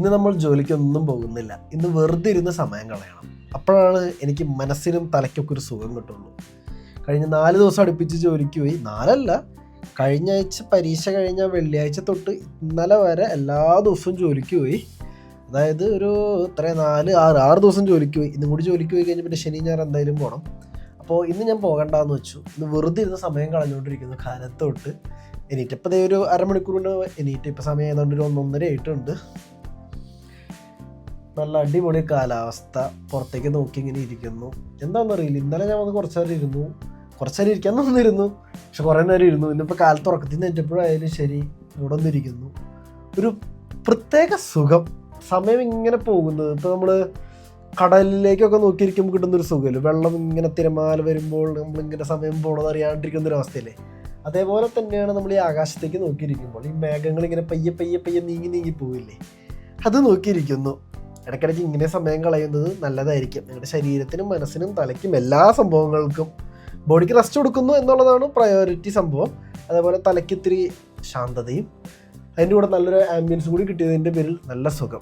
ഇന്ന് നമ്മൾ ജോലിക്കൊന്നും പോകുന്നില്ല. ഇന്ന് വെറുതെ ഇരുന്ന് സമയം കളയണം. അപ്പോഴാണ് എനിക്ക് മനസ്സിനും തലയ്ക്കൊക്കെ ഒരു സുഖം കിട്ടുള്ളൂ. കഴിഞ്ഞ നാല് ദിവസം അടുപ്പിച്ച് ജോലിക്ക് പോയി. നാലല്ല കഴിഞ്ഞ ആഴ്ച പരീക്ഷ കഴിഞ്ഞ വെള്ളിയാഴ്ച തൊട്ട് ഇന്നലെ വരെ എല്ലാ ദിവസവും ജോലിക്ക് പോയി. അതായത് ഒരു ഇത്ര നാല് ആറ് ആറ് ദിവസം ജോലിക്ക് പോയി. ഇന്നും കൂടി ജോലിക്ക് പോയി കഴിഞ്ഞാൽ പിന്നെ ശനി ഞായർ എന്തായാലും പോകണം അപ്പോൾ ഇന്ന് ഞാൻ പോകണ്ടെന്ന് വെച്ചു. ഇന്ന് വെറുതെ ഇരുന്ന സമയം കളഞ്ഞുകൊണ്ടിരിക്കുന്നു കാലത്ത് തൊട്ട് എണീറ്റ് ദേ ഒരു എണീറ്റ് ഇപ്പോൾ സമയം ഏതാണ്ട് ഒരു ഒന്നൊന്നര ആയിട്ടുണ്ട്. നല്ല അടിപൊളി കാലാവസ്ഥ പുറത്തേക്ക് നോക്കി ഇങ്ങനെ ഇരിക്കുന്നു. എന്താണെന്ന് അറിയില്ല. ഇന്നലെ ഞാൻ വന്ന് കുറച്ച് നേരം ഇരുന്നു. കുറച്ച് നേരം ഇരിക്കാൻ നിന്നിരുന്നു. പക്ഷെ കുറേ നേരം ഇരുന്നു. ഇന്നിപ്പോൾ കാലത്ത് ഉറക്കത്തിൽ നിന്ന് എറ്റപ്പോഴായാലും ശരി ഇവിടെ ഒന്നിരിക്കുന്നു ഒരു പ്രത്യേക സുഖം. സമയം ഇങ്ങനെ പോകുന്നത്. ഇപ്പോൾ നമ്മൾ കടലിലേക്കൊക്കെ നോക്കിയിരിക്കുമ്പോൾ കിട്ടുന്നൊരു സുഖമല്ലോ? വെള്ളം ഇങ്ങനെ തിരമാല വരുമ്പോൾ നമ്മളിങ്ങനെ സമയം പോണത് അറിയാണ്ടിരിക്കുന്ന ഒരു അവസ്ഥയല്ലേ? അതേപോലെ തന്നെയാണ് നമ്മൾ ഈ ആകാശത്തേക്ക് നോക്കിയിരിക്കുമ്പോൾ ഈ മേഘങ്ങൾ ഇങ്ങനെ പയ്യെ പയ്യെ പയ്യെ നീങ്ങി നീങ്ങി പോവില്ലേ? അത് നോക്കിയിരിക്കുന്നു. ഇടയ്ക്കിടയ്ക്ക് ഇങ്ങനെ സമയം കളയുന്നത് നല്ലതായിരിക്കും. നിങ്ങളുടെ ശരീരത്തിനും മനസ്സിനും തലയ്ക്കും എല്ലാ സംഭവങ്ങൾക്കും ബോഡിക്ക് റെസ്റ്റ് കൊടുക്കുന്നു എന്നുള്ളതാണ് പ്രയോറിറ്റി സംഭവം. അതേപോലെ തലയ്ക്ക് ഇത്തിരി ശാന്തതയും അതിന്റെ കൂടെ നല്ലൊരു ആംബിയൻസ് കൂടി കിട്ടിയതിന്റെ പേരിൽ നല്ല സുഖം.